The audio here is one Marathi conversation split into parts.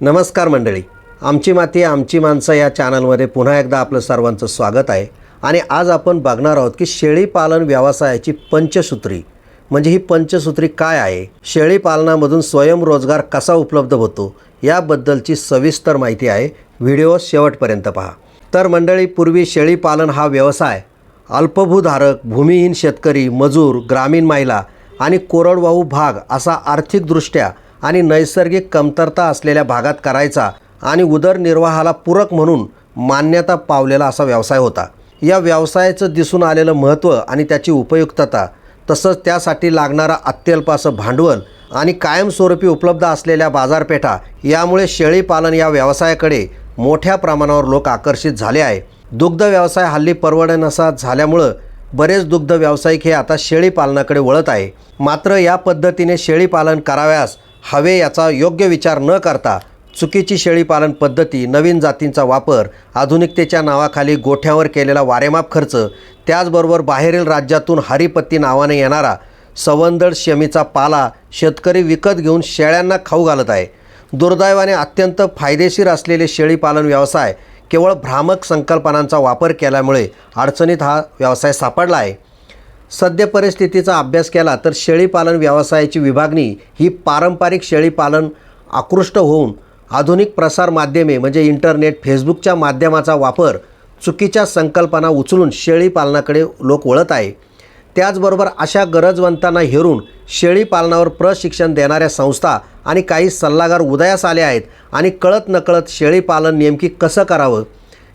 नमस्कार मंडळी. आमची माती आमची माणसं या चॅनलमध्ये पुन्हा एकदा आपलं सर्वांचं स्वागत आहे. आणि आज आपण बघणार आहोत की शेळीपालन व्यवसायाची पंचसूत्री. म्हणजे ही पंचसूत्री काय आहे? शेळीपालनामधून स्वयंरोजगार कसा उपलब्ध होतो? याबद्दलची सविस्तर माहिती आहे. व्हिडिओ शेवटपर्यंत पहा. तर मंडळी पूर्वी शेळीपालन हा व्यवसाय. अल्पभूधारक भूमिहीन शेतकरी मजूर ग्रामीण महिला आणि कोरडवाहू भाग असा आर्थिकदृष्ट्या आणि नैसर्गिक कमतरता असलेल्या भागात करायचा आणि उदरनिर्वाहाला पूरक म्हणून मान्यता पावलेला असा व्यवसाय होता. या व्यवसायाचं दिसून आलेलं महत्त्व आणि त्याची उपयुक्तता तसंच त्यासाठी लागणारा अत्यल्प असं भांडवल आणि कायमस्वरूपी उपलब्ध असलेल्या बाजारपेठा यामुळे शेळीपालन या व्यवसायाकडे मोठ्या प्रमाणावर लोक आकर्षित झाले आहे. दुग्ध व्यवसाय हल्ली परवडण्यासा झाल्यामुळं बरेच दुग्ध व्यावसायिक हे आता शेळीपालनाकडे वळत आहे. मात्र या पद्धतीने शेळीपालन कराव्यास हवे याचा योग्य विचार न करता चुकीची शेळीपालन पद्धती नवीन जातींचा वापर आधुनिकतेच्या नावाखाली गोठ्यावर केलेला वारेमाप खर्च त्याचबरोबर बाहेरील राज्यातून हरिपत्ती नावाने येणारा सवंदळ शमीचा पाला शेतकरी विकत घेऊन शेळ्यांना खाऊ घालत आहे. दुर्दैवाने अत्यंत फायदेशीर असलेले शेळीपालन व्यवसाय केवळ भ्रामक संकल्पनांचा वापर केल्यामुळे अडचणीत हा व्यवसाय सापडला आहे. सद्य परिस्थितीचा अभ्यास केला तर शेळीपालन व्यवसायाची विभागणी ही पारंपरिक शेळीपालन आकृष्ट होऊन आधुनिक प्रसार माध्यमे म्हणजे इंटरनेट फेसबुकच्या माध्यमाचा वापर चुकीच्या संकल्पना उचलून शेळीपालनाकडे लोक वळत आहे. त्याचबरोबर अशा गरजवंतांना हेरून शेळीपालनावर प्रशिक्षण देणाऱ्या संस्था आणि काही सल्लागार उदयास आले आहेत आणि कळत नकळत शेळीपालन नेमकी कसं करावं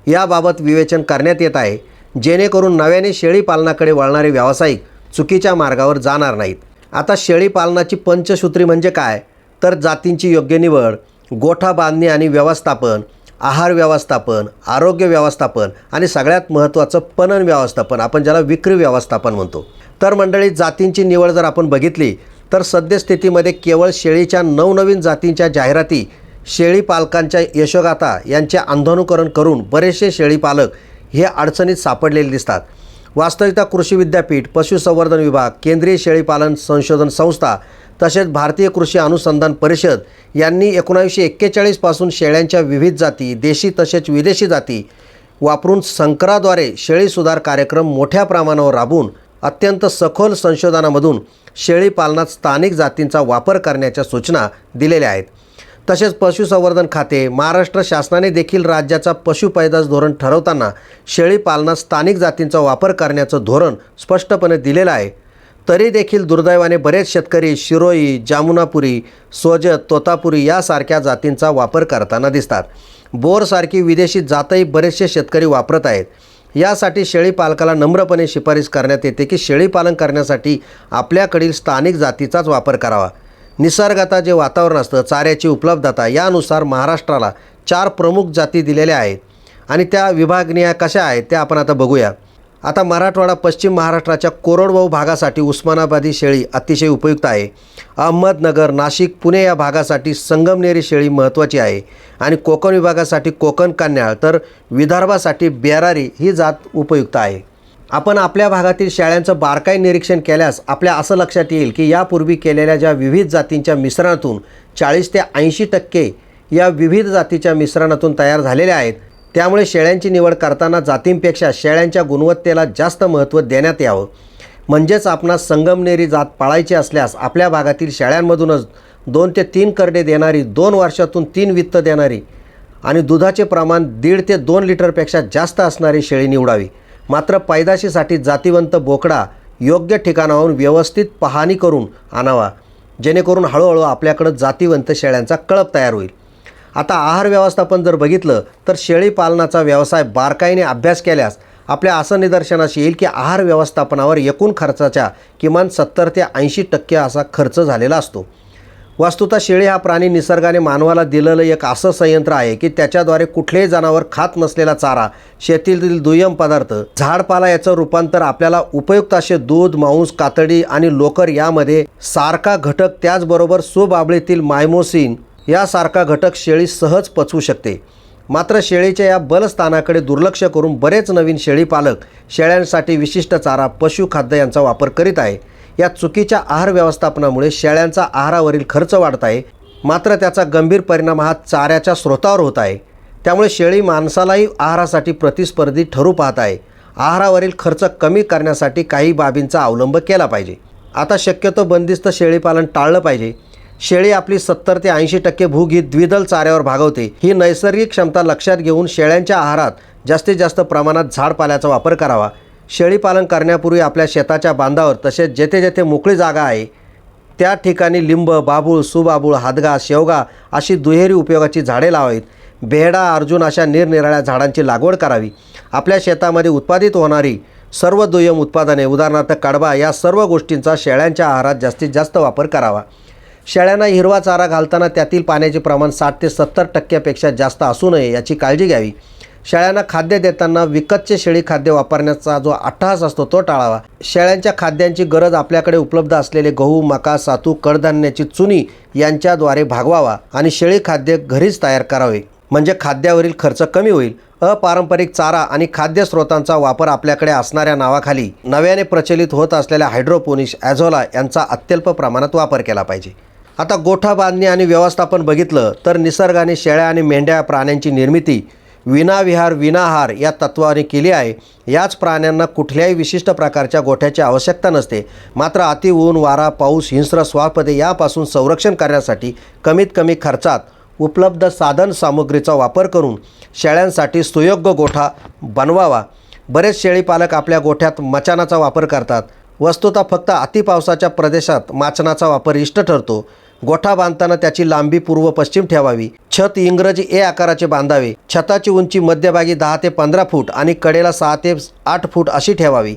याबाबत विवेचन करण्यात येत आहे. जेणेकरून नव्याने शेळीपालनाकडे वळणारे व्यावसायिक चुकीच्या मार्गावर जाणार नाहीत. आता शेळीपालनाची पंचसूत्री म्हणजे काय? तर जातींची योग्य निवड गोठा बांधणी आणि व्यवस्थापन आहार व्यवस्थापन आरोग्य व्यवस्थापन आणि सगळ्यात महत्त्वाचं पणन व्यवस्थापन आपण ज्याला विक्री व्यवस्थापन म्हणतो. तर मंडळी जातींची निवड जर आपण बघितली तर सद्यस्थितीमध्ये केवळ शेळीच्या नवनवीन जातींच्या जाहिराती शेळी पालकांच्या यशोगाथा यांचे अंधानुकरण करून बरेचसे शेळीपालक हे अडचणीत सापडलेले दिसतात. वास्तविकता कृषी विद्यापीठ पशुसंवर्धन विभाग केंद्रीय शेळीपालन संशोधन संस्था तसेच भारतीय कृषी अनुसंधान परिषद यांनी एकोणावीसशे एक्केचाळीसपासून शेळ्यांच्या विविध जाती देशी तसेच विदेशी जाती वापरून संकराद्वारे शेळी सुधार कार्यक्रम मोठ्या प्रमाणावर राबवून अत्यंत सखोल संशोधनामधून शेळीपालनात स्थानिक जातींचा वापर करण्याच्या सूचना दिलेल्या आहेत. तसेच पशुसंवर्धन खाते महाराष्ट्र शासनाने देखील राज्याचा पशुपैदास धोरण ठरवताना शेळी पालनात स्थानिक जातींचा वापर करण्याचं धोरण स्पष्टपणे दिलेलं आहे. तरी देखील दुर्दैवाने बरेच शेतकरी शिरोई जामुनापुरी सोजत तोतापुरी यासारख्या जातींचा वापर करताना दिसतात. बोरसारखी विदेशी जातही बरेचसे शेतकरी वापरत आहेत. यासाठी शेळी पालकाला नम्रपणे शिफारस करण्यात येते की शेळी पालन करण्यासाठी आपल्याकडील स्थानिक जातीचाच वापर करावा. निसर्गाता जे वातावरण असतं चाऱ्याची उपलब्धता यानुसार महाराष्ट्राला चार प्रमुख जाती दिलेल्या आहेत. आणि त्या विभागणीय कशा आहेत त्या आपण आता बघूया. आता मराठवाडा पश्चिम महाराष्ट्राच्या कोरडवाहू भागासाठी उस्मानाबादी शेळी अतिशय उपयुक्त आहे. अहमदनगर नाशिक पुणे या भागासाठी संगमनेरी शेळी महत्त्वाची आहे. आणि कोकण विभागासाठी कोकण कन्याळ तर विदर्भासाठी बेरारी ही जात उपयुक्त आहे. आपण आपल्या भागातील शाळांचं बारकाई निरीक्षण केल्यास आपल्या असं लक्षात येईल की यापूर्वी केलेल्या ज्या विविध जातींच्या मिश्रणातून चाळीस ते ऐंशी टक्के या विविध जातीच्या मिश्रणातून तयार झालेल्या आहेत त्यामुळे शेळ्यांची निवड करताना जातींपेक्षा शेळ्यांच्या गुणवत्तेला जास्त महत्त्व देण्यात यावं. म्हणजेच आपणास संगमनेरी जात पाळायची असल्यास आपल्या भागातील शेळ्यांमधूनच दोन ते तीन करडे देणारी दोन वर्षातून तीन वित्त देणारी आणि दुधाचे प्रमाण दीड ते दोन लिटरपेक्षा जास्त असणारी शेळी निवडावी. मात्र पैदाशीसाठी जातीवंत बोकडा योग्य ठिकाणाहून व्यवस्थित पाहणी करून आणावा जेणेकरून हळूहळू आपल्याकडं जातीवंत शेळ्यांचा कळप तयार होईल. आता आहार व्यवस्थापन जर बघितलं तर शेळी पालनाचा व्यवसाय बारकाईने अभ्यास केल्यास आपल्या असं निदर्शनास येईल की आहार व्यवस्थापनावर एकूण खर्चाच्या किमान सत्तर ते ऐंशी टक्के असा खर्च झालेला असतो. वस्तुतः शेळी हा प्राणी निसर्गाने मानवाला दिलेलं एक असं संयंत्र आहे की त्याच्याद्वारे कुठलेही जनावर खात नसलेला चारा शेतीतील दुय्यम पदार्थ झाडपाला याचं रूपांतर आपल्याला उपयुक्त असे दूध मांस कातडी आणि लोकर यामध्ये सारखा घटक त्याचबरोबर सुबाबळीतील मायमोसिन यासारखा घटक शेळी सहज पचवू शकते. मात्र शेळीच्या या बलस्थानाकडे दुर्लक्ष करून बरेच नवीन शेळी पालक शेळ्यांसाठी विशिष्ट चारा पशुखाद्य यांचा वापर करीत आहे. या चुकीच्या आहार व्यवस्थापनामुळे शेळ्यांचा आहारावरील खर्च वाढत आहे. मात्र त्याचा गंभीर परिणाम हा चाऱ्याच्या स्रोतावर होत आहे. त्यामुळे शेळी माणसालाही आहारासाठी प्रतिस्पर्धी ठरू पाहत आहे. आहारावरील खर्च कमी करण्यासाठी काही बाबींचा अवलंब केला पाहिजे. आता शक्यतो बंदिस्त शेळीपालन टाळलं पाहिजे. शेळी आपली सत्तर ते ऐंशी टक्के भूग ही द्विदल चाऱ्यावर भागवते. ही नैसर्गिक क्षमता लक्षात घेऊन शेळ्यांच्या आहारात जास्तीत जास्त प्रमाणात झाडपाल्याचा वापर करावा. शेळीपालन करण्यापूर्वी आपल्या शेताच्या बांधावर तसेच जेथे जेथे मोकळी जागा आहे त्या ठिकाणी लिंब बाबूळ सुबाबूळ हादगा शेवगा अशी दुहेरी उपयोगाची झाडे लावावीत. बेहडा अर्जुन अशा निरनिराळ्या झाडांची लागवड करावी. आपल्या शेतामध्ये उत्पादित होणारी सर्व दुय्यम उत्पादने उदाहरणार्थ कडबा या सर्व गोष्टींचा शेळ्यांच्या आहारात जास्तीत जास्त वापर करावा. शेळ्यांना हिरवा चारा घालताना त्यातील पाण्याचे प्रमाण साठ ते सत्तर टक्क्यापेक्षा जास्त असू नये याची काळजी घ्यावी. शेळ्यांना खाद्य देताना विकतचे शेळी खाद्य वापरण्याचा जो अट्टहास असतो तो टाळावा. शेळ्यांच्या खाद्यांची गरज आपल्याकडे उपलब्ध असलेले गहू मका सातू कडधान्याची चुनी यांच्याद्वारे भागवावा आणि शेळी खाद्य घरीच तयार करावे. म्हणजे खाद्यावरील खर्च कमी होईल. अपारंपरिक चारा आणि खाद्य स्रोतांचा वापर आपल्याकडे असणाऱ्या नावाखाली नव्याने प्रचलित होत असलेल्या हायड्रोपोनिक्स ॲझोला यांचा अत्यल्प प्रमाणात वापर केला पाहिजे. आता गोठा बांधणी आणि व्यवस्थापन बघितलं तर निसर्गाने शेळ्या आणि मेंढ्या प्राण्यांची निर्मिती विनाविहार विनाहार या तत्वाने केली आहे. याच प्राण्यांना कुठल्याही विशिष्ट प्रकारच्या गोठ्याची आवश्यकता नसते. मात्र अति ऊन वारा पाऊस हिंस्र स्वापदे यापासून संरक्षण करण्यासाठी कमीत कमी खर्चात उपलब्ध साधन सामुग्रीचा वापर करून शेळ्यांसाठी सुयोग्य गोठा बनवावा. बरेच शेळीपालक आपल्या गोठ्यात मचानाचा वापर करतात. वस्तुतः फक्त अतिपावसाच्या प्रदेशात माचनाचा वापर इष्ट ठरतो. गोठा बांधताना त्याची लांबी पूर्व पश्चिम ठेवावी. छत इंग्रजी ए आकाराचे बांधावे. छताची उंची मध्यभागी दहा ते पंधरा फूट आणि कडेला सहा ते आठ फूट अशी ठेवावी.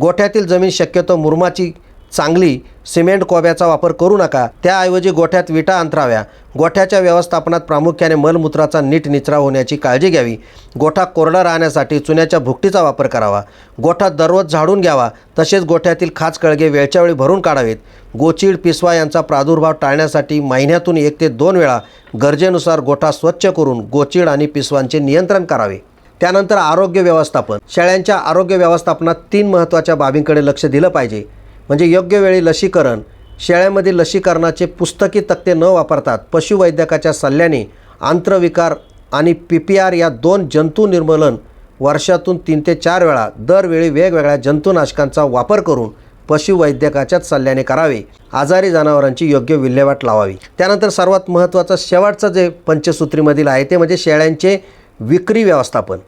गोठ्यातील जमीन शक्यतो मुरमाची चांगली सिमेंट कोब्याचा वापर करू नका. त्याऐवजी गोठ्यात विटा अंतराव्या. गोठ्याच्या व्यवस्थापनात प्रामुख्याने मलमूत्राचा नीट निचरा होण्याची काळजी घ्यावी. गोठा कोरडा राहण्यासाठी चुन्याच्या भुकटीचा वापर करावा. गोठा दररोज झाडून घ्यावा. तसेच गोठ्यातील खाच कळगे वेळच्या वेळी भरून काढावेत. गोचीड पिसवा यांचा प्रादुर्भाव टाळण्यासाठी महिन्यातून एक ते दोन वेळा गरजेनुसार गोठा स्वच्छ करून गोचीड आणि पिसवांचे नियंत्रण करावे. त्यानंतर आरोग्य व्यवस्थापन. शेळ्यांच्या आरोग्य व्यवस्थापनात तीन महत्त्वाच्या बाबींकडे लक्ष दिलं पाहिजे. म्हणजे योग्य वेळी लसीकरण शेळ्यामधील लसीकरणाचे पुस्तकी तक्ते न वापरतात पशुवैद्यकाच्या सल्ल्याने आंत्रविकार आणि पी पी आर या दोन जंतू निर्मूलन वर्षातून तीन ते चार वेळा दरवेळी वेगवेगळ्या जंतुनाशकांचा वापर करून पशुवैद्यकाच्याच सल्ल्याने करावे. आजारी जनावरांची योग्य विल्हेवाट लावावी. त्यानंतर सर्वात महत्त्वाचं शेवटचं जे पंचसूत्रीमधील आहे ते म्हणजे शेळ्यांचे विक्री व्यवस्थापन.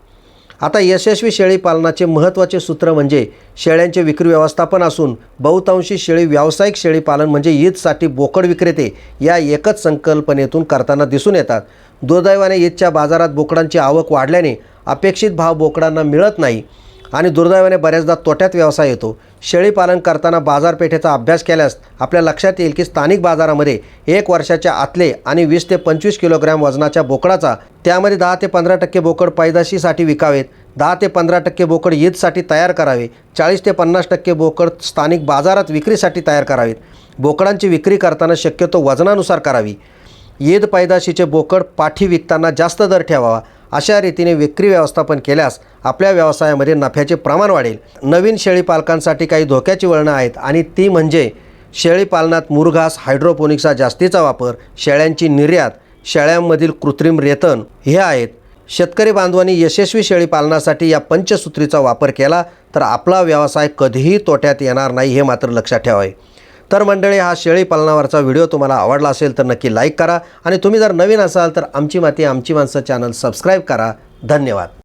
आता यशस्वी शेळी पालनाचे महत्त्वाचे सूत्र म्हणजे शेळ्यांचे विक्री व्यवस्थापन असून बहुतांशी शेळी व्यावसायिक शेळी पालन म्हणजे ईदसाठी बोकड विक्रेते या एकच संकल्पनेतून करताना दिसून येतात. दुर्दैवाने ईदच्या बाजारात बोकडांची आवक वाढल्याने अपेक्षित भाव बोकडांना मिळत नाही. आणि दुर्दैवाने बऱ्याचदा तोट्यात व्यवसाय येतो. शेळीपालन करताना बाजारपेठेचा अभ्यास केल्यास आपल्या लक्षात येईल की स्थानिक बाजारामध्ये एक वर्षाच्या आतले आणि वीस ते पंचवीस किलोग्रॅम वजनाच्या बोकडाचा त्यामध्ये दहा ते पंधरा टक्के बोकड पैदाशीसाठी विकावेत दहा ते पंधरा टक्के बोकड ईदसाठी तयार करावे चाळीस ते पन्नास टक्के बोकड स्थानिक बाजारात विक्रीसाठी तयार करावेत. बोकडांची विक्री करताना शक्यतो वजनानुसार करावी. ईद पैदाशीचे बोकड पाठी विकताना जास्त दर ठेवावा. अशा रीतीने विक्री व्यवस्थापन केल्यास आपल्या व्यवसायामध्ये नफ्याचे प्रमाण वाढेल. नवीन शेळी पालकांसाठी काही धोक्याची वळणं आहेत आणि ती म्हणजे शेळी पालनात मुरघास हायड्रोपोनिक्सचा जास्तीचा वापर शेळ्यांची निर्यात शेळ्यांमधील कृत्रिम रेतन हे आहेत. शेतकरी बांधवांनी यशस्वी शेळी पालनासाठी या पंचसूत्रीचा वापर केला तर आपला व्यवसाय कधीही तोट्यात येणार नाही हे मात्र लक्षात ठेवावे. तर मंडळी हा शेळी पालनावरचा व्हिडिओ तुम्हाला आवडला असेल तर नक्की लाईक करा. आणि तुम्ही जर नवीन असाल तर आमची माती आमची माणसं चॅनल सबस्क्राईब करा. धन्यवाद.